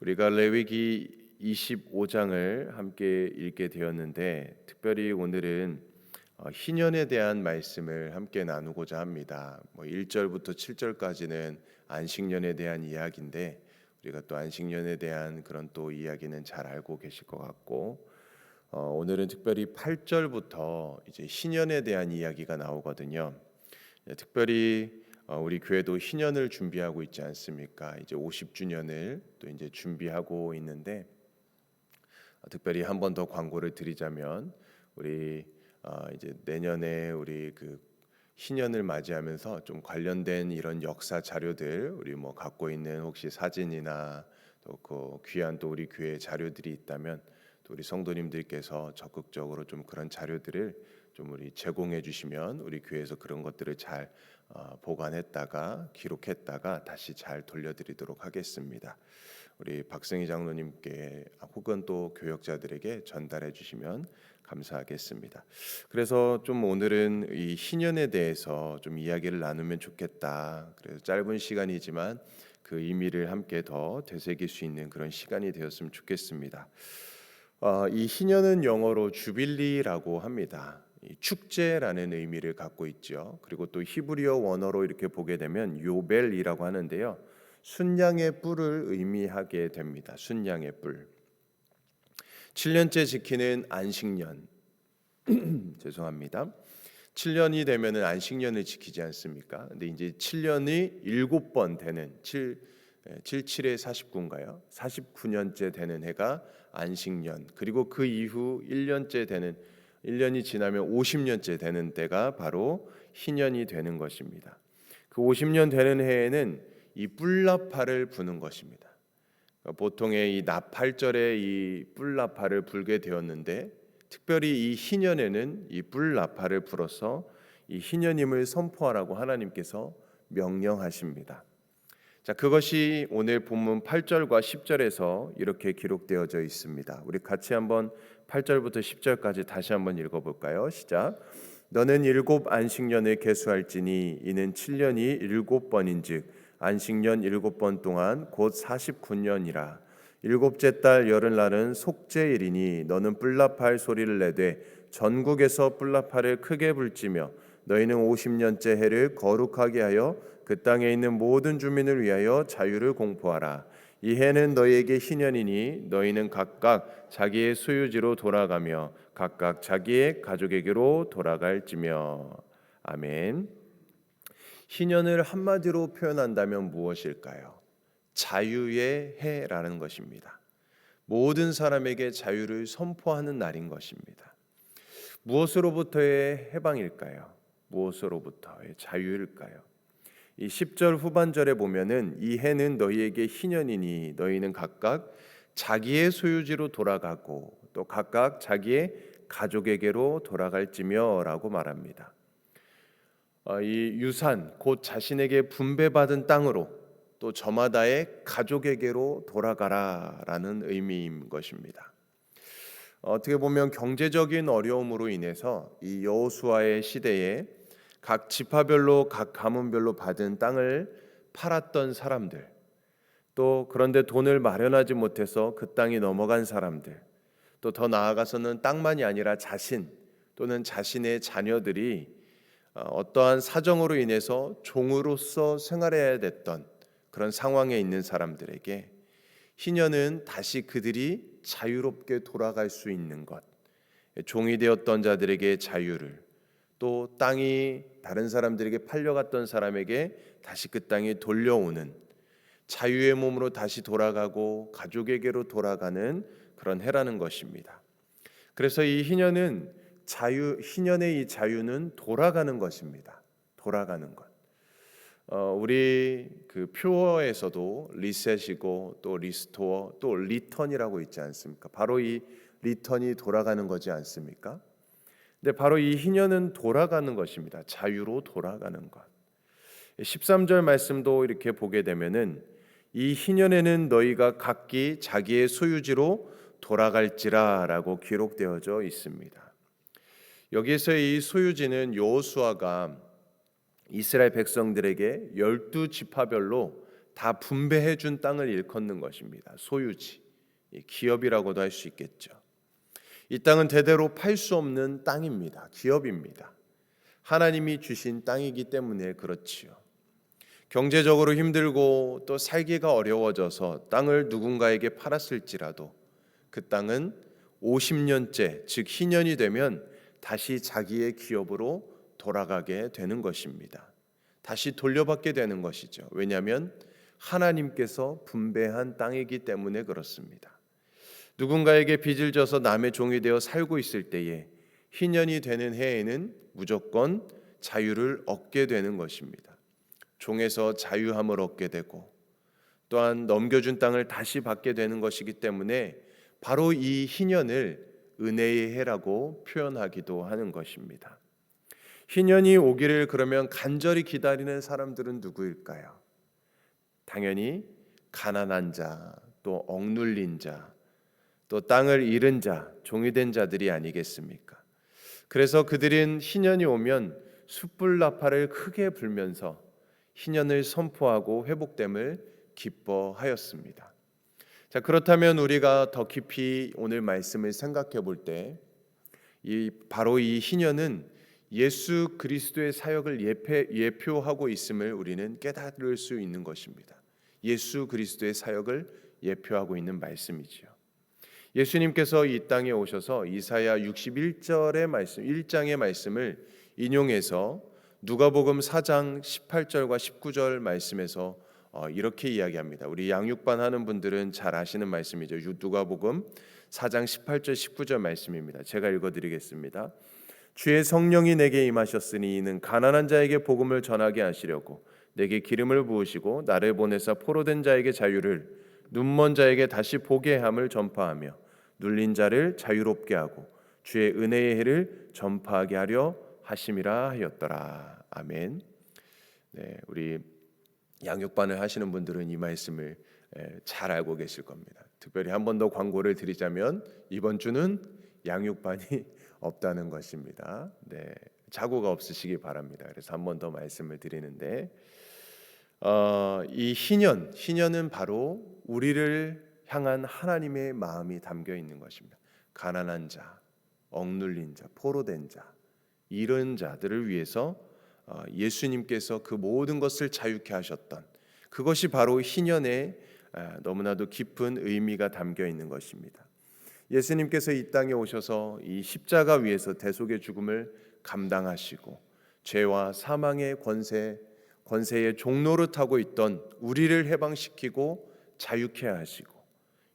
우리가 레위기 25장을 함께 읽게 되었는데 특별히 오늘은 어, 희년에 대한 말씀을 함께 나누고자 합니다. 뭐 1절부터 7절까지는 안식년에 대한 이야기인데 우리가 또 안식년에 대한 그런 또 이야기는 잘 알고 계실 것 같고 어, 오늘은 특별히 8절부터 이제 희년에 대한 이야기가 나오거든요. 예, 특별히 어, 우리 교회도 희년을 준비하고 있지 않습니까? 이제 50주년을 또 이제 준비하고 있는데 어, 특별히 한 번 더 광고를 드리자면 우리 어, 이제 내년에 우리 그 희년을 맞이하면서 좀 관련된 이런 역사 자료들 우리 뭐 갖고 있는 혹시 사진이나 또 그 귀한 또 우리 교회 자료들이 있다면 또 우리 성도님들께서 적극적으로 좀 그런 자료들을 좀 우리 제공해 주시면 우리 교회에서 그런 것들을 잘 어, 보관했다가 기록했다가 다시 잘 돌려드리도록 하겠습니다. 우리 박승희 장로님께 혹은 또 교역자들에게 전달해 주시면 감사하겠습니다. 그래서 좀 오늘은 이 희년에 대해서 좀 이야기를 나누면 좋겠다. 그래서 짧은 시간이지만 그 의미를 함께 더 되새길 수 있는 그런 시간이 되었으면 좋겠습니다. 어, 이 희년은 영어로 주빌리라고 합니다. 축제라는 의미를 갖고 있죠. 그리고 또 히브리어 원어로 이렇게 보게 되면 요벨이라고 하는데요. 순양의 뿔을 의미하게 됩니다. 순양의 뿔. 7년째 지키는 안식년. 죄송합니다. 7년이 되면은 안식년을 지키지 않습니까? 근데 이제 7년이 7번 되는 7 77에 49인가요? 49년째 되는 해가 안식년. 그리고 그 이후 1년째 되는 1년이 지나면 50년째 되는 때가 바로 희년이 되는 것입니다. 그 50년 되는 해에는 이 뿔나파를 부는 것입니다. 그러니까 보통의 이 나팔절에 이 뿔나파를 불게 되었는데 특별히 이 희년에는 이 뿔나파를 불어서 이 희년임을 선포하라고 하나님께서 명령하십니다. 자, 그것이 오늘 본문 8절과 10절에서 이렇게 기록되어져 있습니다. 우리 같이 한번 8절부터 10절까지 다시 한번 읽어 볼까요? 시작. 너는 일곱 안식년을 계수할지니 이는 7년이 일곱 번인즉 안식년 일곱 번 동안 곧 49년이라 일곱째 달 열흘 날은 속죄일이니 너는 뿔나팔 소리를 내되 전국에서 뿔나팔을 크게 불지며 너희는 50년째 해를 거룩하게 하여 그 땅에 있는 모든 주민을 위하여 자유를 공포하라. 이 해는 너희에게 희년이니 너희는 각각 자기의 소유지로 돌아가며 각각 자기의 가족에게로 돌아갈지며 아멘. 희년을 한마디로 표현한다면 무엇일까요? 자유의 해라는 것입니다. 모든 사람에게 자유를 선포하는 날인 것입니다. 무엇으로부터의 해방일까요? 무엇으로부터의 자유일까요? 이 10절 후반절에 보면은 이 해는 너희에게 희년이니 너희는 각각 자기의 소유지로 돌아가고 또 각각 자기의 가족에게로 돌아갈지며라고 말합니다. 어, 이 유산 곧 자신에게 분배받은 땅으로 또 저마다의 가족에게로 돌아가라라는 의미인 것입니다. 어떻게 보면 경제적인 어려움으로 인해서 이 여호수아의 시대에 각 지파별로 각 가문별로 받은 땅을 팔았던 사람들. 또 그런데 돈을 마련하지 못해서 그 땅이 넘어간 사람들. 또 더 나아가서는 땅만이 아니라 자신 또는 자신의 자녀들이 어, 어떠한 사정으로 인해서 종으로서 생활해야 됐던 그런 상황에 있는 사람들에게 희년은 다시 그들이 자유롭게 돌아갈 수 있는 것, 종이 되었던 자들에게 자유를, 또 땅이 다른 사람들에게 팔려갔던 사람에게 다시 그 땅이 돌려오는 자유의 몸으로 다시 돌아가고 가족에게로 돌아가는 그런 해라는 것입니다. 그래서 이 희년은 자유 희년의 이 자유는 돌아가는 것입니다. 돌아가는 것. 어, 우리 그 표어에서도 리셋이고 또 리스토어 또 리턴이라고 있지 않습니까? 바로 이 리턴이 돌아가는 거지 않습니까? 근데 바로 이 희년은 돌아가는 것입니다. 자유로 돌아가는 것. 13절 말씀도 이렇게 보게 되면은 이 희년에는 너희가 각기 자기의 소유지로 돌아갈지라라고 기록되어져 있습니다. 여기서 이 소유지는 여호수아가 이스라엘 백성들에게 열두 지파별로 다 분배해 준 땅을 일컫는 것입니다. 소유지, 이 기업이라고도 할 수 있겠죠. 이 땅은 대대로 팔 수 없는 땅입니다. 기업입니다. 하나님이 주신 땅이기 때문에 그렇지요. 경제적으로 힘들고 또 살기가 어려워져서 땅을 누군가에게 팔았을지라도 그 땅은 50년째, 즉 희년이 되면 다시 자기의 기업으로 돌아가게 되는 것입니다. 다시 돌려받게 되는 것이죠. 왜냐하면 하나님께서 분배한 땅이기 때문에 그렇습니다. 누군가에게 빚을 져서 남의 종이 되어 살고 있을 때에 희년이 되는 해에는 무조건 자유를 얻게 되는 것입니다. 종에서 자유함을 얻게 되고 또한 넘겨준 땅을 다시 받게 되는 것이기 때문에 바로 이 희년을 은혜의 해라고 표현하기도 하는 것입니다. 희년이 오기를 그러면 간절히 기다리는 사람들은 누구일까요? 당연히 가난한 자, 또 억눌린 자, 또 땅을 잃은 자, 종이 된 자들이 아니겠습니까? 그래서 그들은 희년이 오면 숯불 나팔을 크게 불면서 희년을 선포하고 회복됨을 기뻐하였습니다. 자, 그렇다면 우리가 더 깊이 오늘 말씀을 생각해 볼 때 이 바로 이 희년은 예수 그리스도의 사역을 예패, 예표하고 있음을 우리는 깨달을 수 있는 것입니다. 예수 그리스도의 사역을 예표하고 있는 말씀이지요. 예수님께서 이 땅에 오셔서 이사야 61절의 말씀, 1장의 말씀을 인용해서 누가복음 4장 18절과 19절 말씀에서 어, 이렇게 이야기합니다. 우리 양육반 하는 분들은 잘 아시는 말씀이죠. 누가복음 4장 18절 19절 말씀입니다. 제가 읽어 드리겠습니다. 주의 성령이 내게 임하셨으니 이는 가난한 자에게 복음을 전하게 하시려고 내게 기름을 부으시고 나를 보내사 포로된 자에게 자유를 눈먼 자에게 다시 보게 함을 전파하며 눌린 자를 자유롭게 하고 주의 은혜의 해를 전파하게 하려 하심이라 하였더라. 아멘. 네, 우리 양육반을 하시는 분들은 이 말씀을 잘 알고 계실 겁니다. 특별히 한 번 더 광고를 드리자면 이번 주는 양육반이 없다는 것입니다. 네, 자고가 없으시기 바랍니다. 그래서 한 번 더 말씀을 드리는데 어, 이 희년, 희년은 바로 우리를 향한 하나님의 마음이 담겨 있는 것입니다. 가난한 자, 억눌린 자, 포로된 자, 이런 자들을 위해서 어, 예수님께서 그 모든 것을 자유케 하셨던 그것이 바로 희년의 너무나도 깊은 의미가 담겨 있는 것입니다. 예수님께서 이 땅에 오셔서 이 십자가 위에서 대속의 죽음을 감당하시고 죄와 사망의 권세 권세의 종로를 타고 있던 우리를 해방시키고 자유케 하시고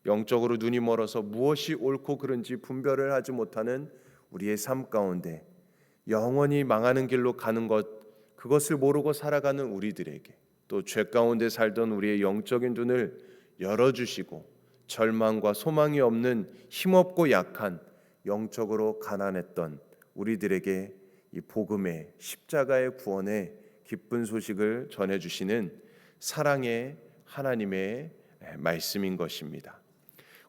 영적으로 눈이 멀어서 무엇이 옳고 그른지 분별을 하지 못하는 우리의 삶 가운데 영원히 망하는 길로 가는 것 그것을 모르고 살아가는 우리들에게 또 죄 가운데 살던 우리의 영적인 눈을 열어 주시고 절망과 소망이 없는 힘없고 약한 영적으로 가난했던 우리들에게 이 복음의 십자가의 구원의 기쁜 소식을 전해 주시는 사랑의 하나님의 말씀인 것입니다.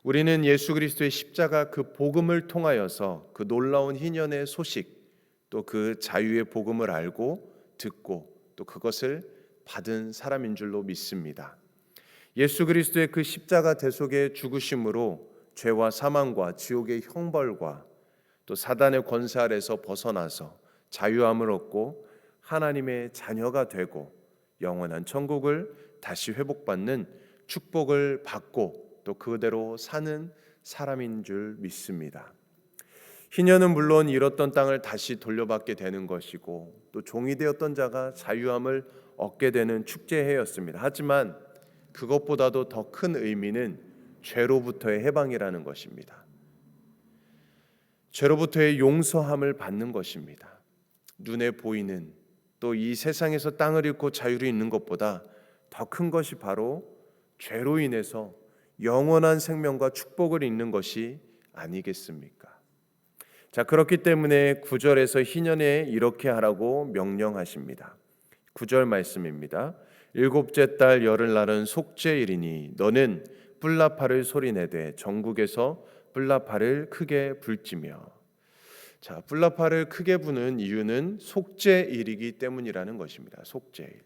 우리는 예수 그리스도의 십자가 그 복음을 통하여서 그 놀라운 희년의 소식 또 그 자유의 복음을 알고 듣고 또 그것을 받은 사람인 줄로 믿습니다. 예수 그리스도의 그 십자가 대속의 죽으심으로 죄와 사망과 지옥의 형벌과 또 사단의 권세 아래서 벗어나서 자유함을 얻고 하나님의 자녀가 되고 영원한 천국을 다시 회복받는 축복을 받고 또 그대로 사는 사람인 줄 믿습니다. 희년은 물론 잃었던 땅을 다시 돌려받게 되는 것이고 또 종이 되었던 자가 자유함을 얻게 되는 축제해였습니다. 하지만 그것보다도 더 큰 의미는 죄로부터의 해방이라는 것입니다. 죄로부터의 용서함을 받는 것입니다. 눈에 보이는 또 이 세상에서 땅을 잃고 자유를 잃는 것보다 더 큰 것이 바로 죄로 인해서 영원한 생명과 축복을 잃는 것이 아니겠습니까? 자, 그렇기 때문에 구절에서 희년에 이렇게 하라고 명령하십니다. 구절 말씀입니다. 일곱째 달 열흘날은 속죄일이니 너는 뿔나팔을 소리내되 전국에서 뿔나팔을 크게 불지며 자, 뿔나팔을 크게 부는 이유는 속죄일이기 때문이라는 것입니다. 속죄일.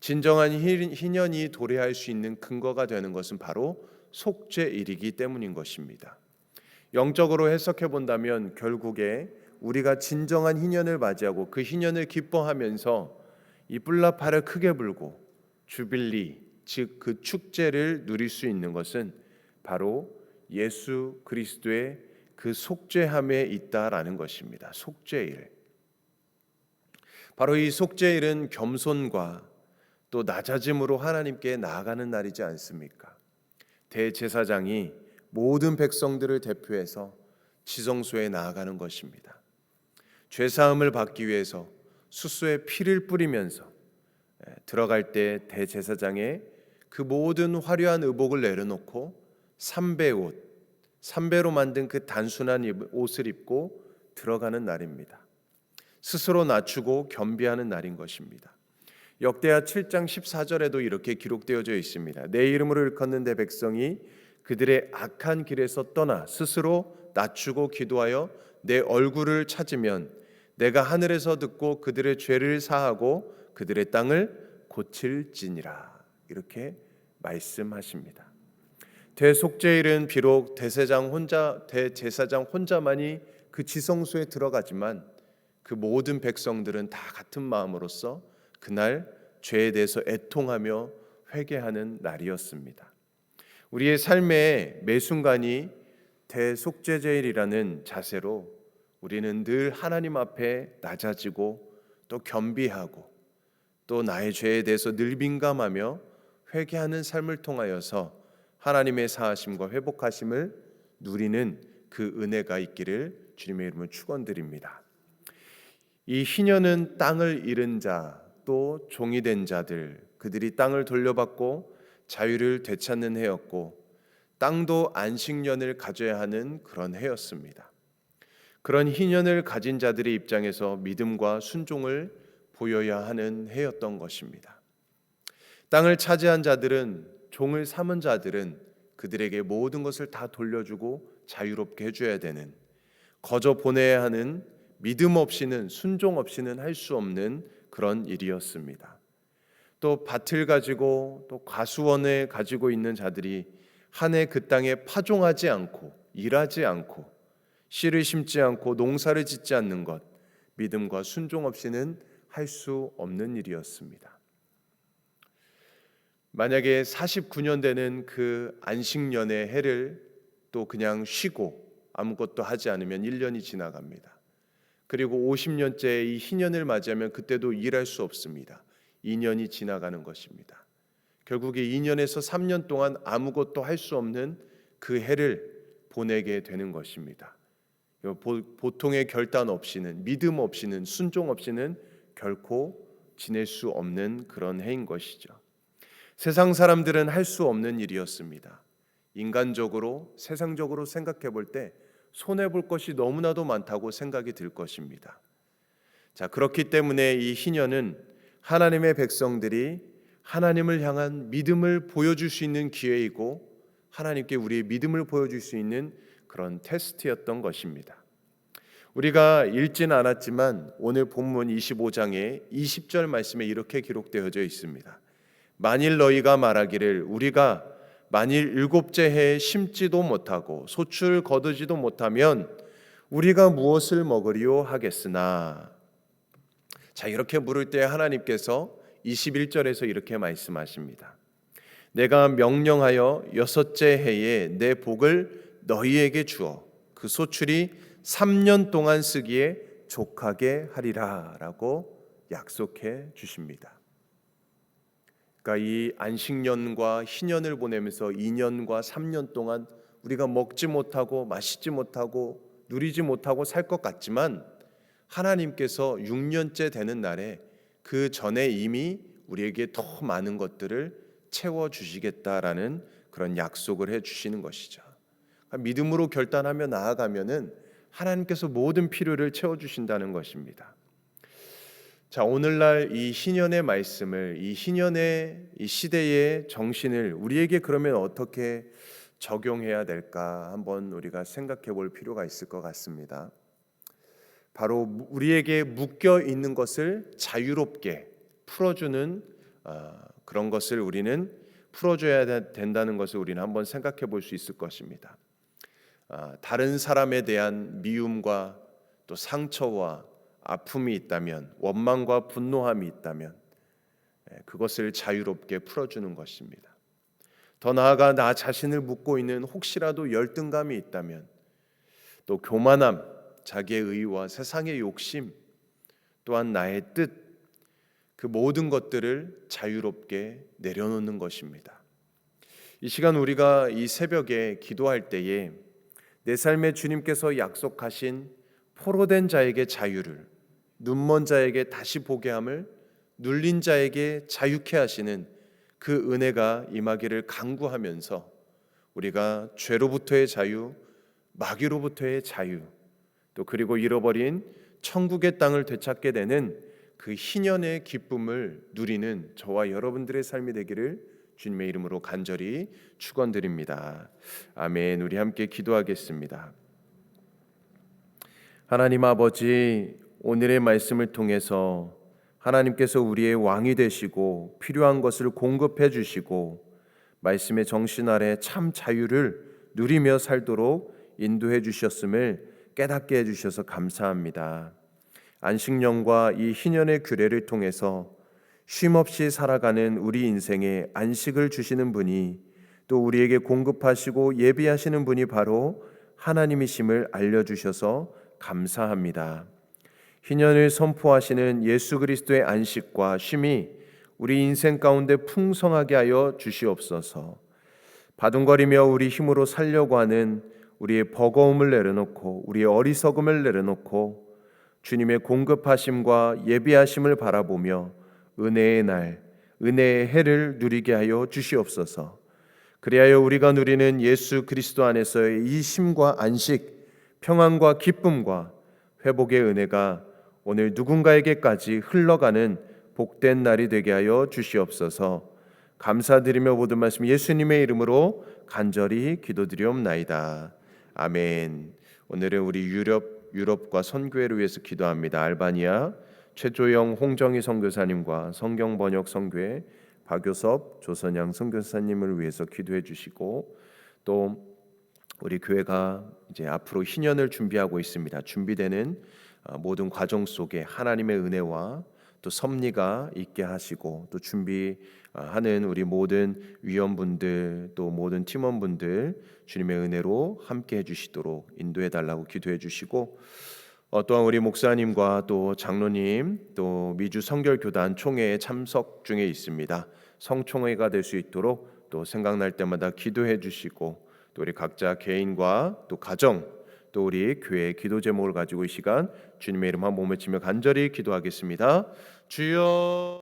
진정한 희- 희년이 도래할 수 있는 근거가 되는 것은 바로 속죄일이기 때문인 것입니다. 영적으로 해석해 본다면 결국에 우리가 진정한 희년을 맞이하고 그 희년을 기뻐하면서 이 뿔라파를 크게 불고 주빌리 즉 그 축제를 누릴 수 있는 것은 바로 예수 그리스도의 그 속죄함에 있다라는 것입니다. 속죄일. 바로 이 속죄일은 겸손과 또 낮아짐으로 하나님께 나아가는 날이지 않습니까? 대제사장이 모든 백성들을 대표해서 지성소에 나아가는 것입니다. 죄 사함을 받기 위해서 수수의 피를 뿌리면서 예, 들어갈 때 대제사장의 그 모든 화려한 의복을 내려놓고 삼배 옷, 삼배로 만든 그 단순한 입- 옷을 입고 들어가는 날입니다. 스스로 낮추고 겸비하는 날인 것입니다. 역대하 7장 14절에도 이렇게 기록되어져 있습니다. 내 이름으로 일컫는 내 백성이 그들의 악한 길에서 떠나 스스로 낮추고 기도하여 내 얼굴을 찾으면 내가 하늘에서 듣고 그들의 죄를 사하고 그들의 땅을 고칠지니라 이렇게 말씀하십니다. 대속죄일은 비록 대세장 혼자 대제사장 혼자만이 그 지성소에 들어가지만 그 모든 백성들은 다 같은 마음으로서 그날 죄에 대해서 애통하며 회개하는 날이었습니다. 우리의 삶의 매 순간이 대속죄제일이라는 자세로 우리는 늘 하나님 앞에 낮아지고 또 겸비하고 또 나의 죄에 대해서 늘 민감하며 회개하는 삶을 통하여서 하나님의 사하심과 회복하심을 누리는 그 은혜가 있기를 주님의 이름으로 축원드립니다. 이 희년은 땅을 잃은 자, 또 종이 된 자들, 그들이 땅을 돌려받고 자유를 되찾는 해였고, 땅도 안식년을 가져야 하는 그런 해였습니다. 그런 희년을 가진 자들의 입장에서 믿음과 순종을 보여야 하는 해였던 것입니다. 땅을 차지한 자들은 종을 삼은 자들은 그들에게 모든 것을 다 돌려주고 자유롭게 해줘야 되는 거저 보내야 하는 믿음 없이는 순종 없이는 할 수 없는 그런 일이었습니다. 또 밭을 가지고 또 과수원을 가지고 있는 자들이 한 해 그 땅에 파종하지 않고 일하지 않고 씨를 심지 않고 농사를 짓지 않는 것 믿음과 순종 없이는 할 수 없는 일이었습니다. 만약에 49년 되는 그 안식년의 해를 또 그냥 쉬고 아무것도 하지 않으면 1년이 지나갑니다. 그리고 50년째 이 희년을 맞이하면 그때도 일할 수 없습니다. 2년이 지나가는 것입니다. 결국에 2년에서 3년 동안 아무것도 할 수 없는 그 해를 보내게 되는 것입니다. 보통의 결단 없이는 믿음 없이는 순종 없이는 결코 지낼 수 없는 그런 해인 것이죠. 세상 사람들은 할 수 없는 일이었습니다. 인간적으로 세상적으로 생각해 볼때 손해 볼 것이 너무나도 많다고 생각이 들 것입니다. 자, 그렇기 때문에 이 희년은 하나님의 백성들이 하나님을 향한 믿음을 보여줄 수 있는 기회이고 하나님께 우리의 믿음을 보여줄 수 있는 그런 테스트였던 것입니다. 우리가 읽지는 않았지만 오늘 본문 25장의 20절 말씀에 이렇게 기록되어져 있습니다. 만일 너희가 말하기를 우리가 만일 일곱째 해에 심지도 못하고 소출 거두지도 못하면 우리가 무엇을 먹으리요 하겠으나 자 이렇게 물을 때 하나님께서 21절에서 이렇게 말씀하십니다. 내가 명령하여 여섯째 해에 내 복을 너희에게 주어 그 소출이 3년 동안 쓰기에 족하게 하리라라고 약속해 주십니다. 그러니까 이 안식년과 희년을 보내면서 2년과 3년 동안 우리가 먹지 못하고 마시지 못하고 누리지 못하고 살 것 같지만 하나님께서 6년째 되는 날에 그 전에 이미 우리에게 더 많은 것들을 채워 주시겠다라는 그런 약속을 해 주시는 것이죠. 그러니까 믿음으로 결단하며 나아가면은 하나님께서 모든 필요를 채워 주신다는 것입니다. 자, 오늘날 이 희년의 말씀을 이 희년의 이 시대의 정신을 우리에게 그러면 어떻게 적용해야 될까 한번 우리가 생각해 볼 필요가 있을 것 같습니다. 바로 우리에게 묶여 있는 것을 자유롭게 풀어주는 아, 그런 것을 우리는 풀어줘야 되- 된다는 것을 우리는 한번 생각해 볼 수 있을 것입니다. 아, 다른 사람에 대한 미움과 또 상처와 아픔이 있다면 원망과 분노함이 있다면 예, 그것을 자유롭게 풀어주는 것입니다. 더 나아가 나 자신을 묻고 있는 혹시라도 열등감이 있다면 또 교만함, 자기의 의와 세상의 욕심 또한 나의 뜻 그 모든 것들을 자유롭게 내려놓는 것입니다. 이 시간 우리가 이 새벽에 기도할 때에 내 삶에 주님께서 약속하신 포로된 자에게 자유를 눈먼 자에게 다시 보게 함을 눌린 자에게 자유케 하시는 그 은혜가 임하기를 간구하면서 우리가 죄로부터의 자유, 마귀로부터의 자유, 또 그리고 잃어버린 천국의 땅을 되찾게 되는 그 희년의 기쁨을 누리는 저와 여러분들의 삶이 되기를 주님의 이름으로 간절히 축원드립니다. 아멘. 우리 함께 기도하겠습니다. 하나님 아버지 오늘의 말씀을 통해서 하나님께서 우리의 왕이 되시고 필요한 것을 공급해 주시고 말씀의 정신 아래 참 자유를 누리며 살도록 인도해 주셨음을 깨닫게 해 주셔서 감사합니다. 안식년과 이 희년의 규례를 통해서 쉼없이 살아가는 우리 인생에 안식을 주시는 분이 또 우리에게 공급하시고 예비하시는 분이 바로 하나님이심을 알려 주셔서 감사합니다. 희년을 선포하시는 예수 그리스도의 안식과 쉼이 우리 인생 가운데 풍성하게 하여 주시옵소서. 바둥거리며 우리 힘으로 살려고 하는 우리의 버거움을 내려놓고 우리의 어리석음을 내려놓고 주님의 공급하심과 예비하심을 바라보며 은혜의 날, 은혜의 해를 누리게 하여 주시옵소서. 그리하여 우리가 누리는 예수 그리스도 안에서의 이 심과 안식, 평안과 기쁨과 회복의 은혜가 오늘 누군가에게까지 흘러가는 복된 날이 되게 하여 주시옵소서. 감사드리며 모든 말씀 예수님의 이름으로 간절히 기도드리옵나이다. 아멘. 오늘은 우리 유럽 유럽과 선교회를 위해서 기도합니다. 알바니아 최조영 홍정희 선교사님과 성경 번역 선교회 박효섭 조선양 선교사님을 위해서 기도해 주시고 또 우리 교회가 이제 앞으로 희년을 준비하고 있습니다. 준비되는 어, 모든 과정 속에 하나님의 은혜와 또 섭리가 있게 하시고 또 준비하는 우리 모든 위원분들 또 모든 팀원분들 주님의 은혜로 함께 해주시도록 인도해 달라고 기도해 주시고 어, 또한 우리 목사님과 또 장로님 또 미주 성결교단 총회에 참석 중에 있습니다. 성총회가 될 수 있도록 또 생각날 때마다 기도해 주시고 또 우리 각자 개인과 또 가정 또 우리 교회 기도 제목을 가지고 이 시간 주님의 이름 한 몸에 치며 간절히 기도하겠습니다. 주여